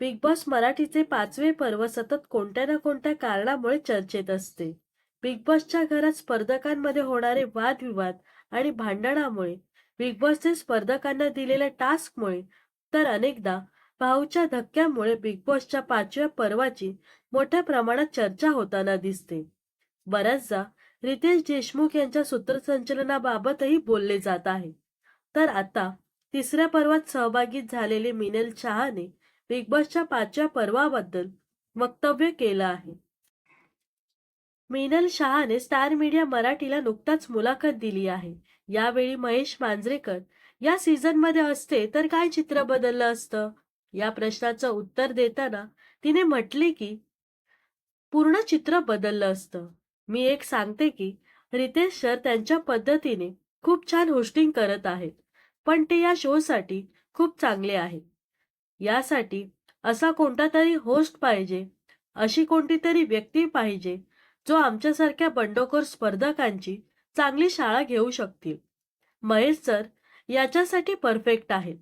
Big boss मराठीचे पाचवे पर्व सतत कोणत्या ना कोणत्या कारणामुळे चर्चेत असते. बिग बॉसच्या घरात स्पर्धकांमध्ये होणारे वादविवाद आणि भांडणामुळे बिग बॉसने स्पर्धकांना दिलेल्या टास्कमुळे तर अनेकदा भाऊच्या धक्क्यामुळे बिग बॉसच्या पाचव्या पर्वाची मोठ्या प्रमाणात चर्चा होताना दिसते. बऱ्याचदा रितेश देशमुख यांच्या सूत्रसंचलनाबाबतही बोलले जात आहे. तर आता तिसऱ्या पर्वात सहभागी झालेले मिनल शहाने बिग बॉसच्या पाचव्या पर्वाबद्दल वक्तव्य केलं आहे. मिनल शहाने स्टार मीडिया मराठीला नुकताच मुलाखत दिली आहे. यावेळी महेश मांजरेकर या सीझनमध्ये असते तर काय चित्र बदललं असतं या प्रश्नाचं उत्तर देताना तिने म्हटले की पूर्ण चित्र बदललं असतं. मी एक सांगते की रितेश सर त्यांच्या पद्धतीने खूप छान होस्टिंग करत आहेत पण ते या शोसाठी खूप चांगले आहेत. यासाठी असा कोणता तरी होस्ट पाहिजे अशी कोणती तरी व्यक्ती पाहिजे जो आमच्यासारख्या बंडखोर स्पर्धकांची चांगली शाळा घेऊ शकतील. महेश सर याच्यासाठी परफेक्ट आहेत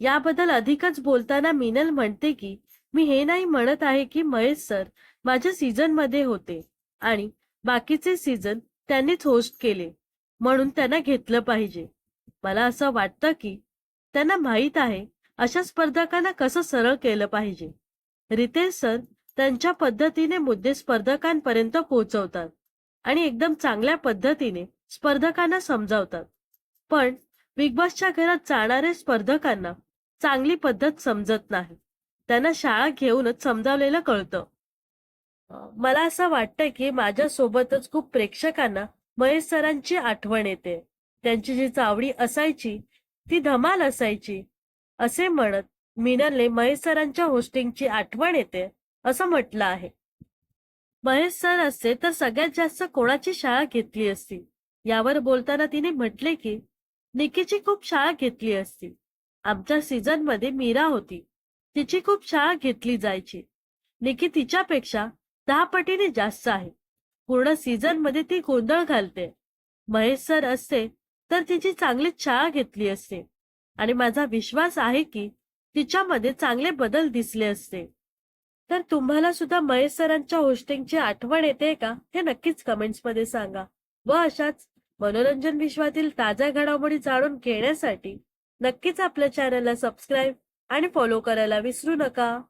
याबद्दल अधिकच बोलताना मिनल म्हणते की मी हे नाही म्हणत आहे की महेश सर माझ्या सीझनमध्ये होते आणि बाकीचे सीझन त्यांनीच होस्ट केले म्हणून त्यांना घेतलं पाहिजे. मला असं वाटतं की त्यांना माहीत आहे अशा स्पर्धकांना कसं सरळ केलं पाहिजे. रितेश सर त्यांच्या पद्धतीने मुद्दे स्पर्धकांपर्यंत पोहोचवतात आणि एकदम चांगल्या पद्धतीने स्पर्धकांना समजावतात. पण बिग बॉसच्या घरात जाणाऱ्या स्पर्धकांना चांगली पद्धत समजत नाही. त्यांना शाळा घेऊनच समजावलेलं कळतं. मला असं वाटतं की माझ्या सोबतच खूप प्रेक्षकांना महेश सरांची आठवण येते. त्यांची जी चावडी असायची ती धमाल असायची. असे म्हणत मीनलने महेश सरांच्या होस्टिंगची आठवण येते असं म्हटलं आहे. महेश सर असते तर सगळ्यात जास्त कोणाची शाळा घेतली असती? यावर बोलताना तिने म्हटले की निकीची खूप शाळा घेतली असती. आमच्या सीझनमध्ये मीरा होती. तिची खूप शाळा घेतली जायची. निकी तिच्यापेक्षा दहा पटीने जास्त आहे. पूर्ण सीझनमध्ये ती गोंधळ घालते. महेश सर असते तर तिची चांगली शाळा घेतली असते. आणि माझा विश्वास आहे की तिच्यामध्ये चांगले बदल दिसले असते. तर तुम्हाला सुद्धा महेश सरांच्या होस्टिंगची आठवण येते का? हे नक्कीच कमेंट्समध्ये सांगा. व अशाच मनोरंजन विश्वातील ताज्या घडामोडी जाणून घेण्यासाठी नक्कीच आपल्या चॅनलला सबस्क्राईब आणि फॉलो करायला विसरू नका.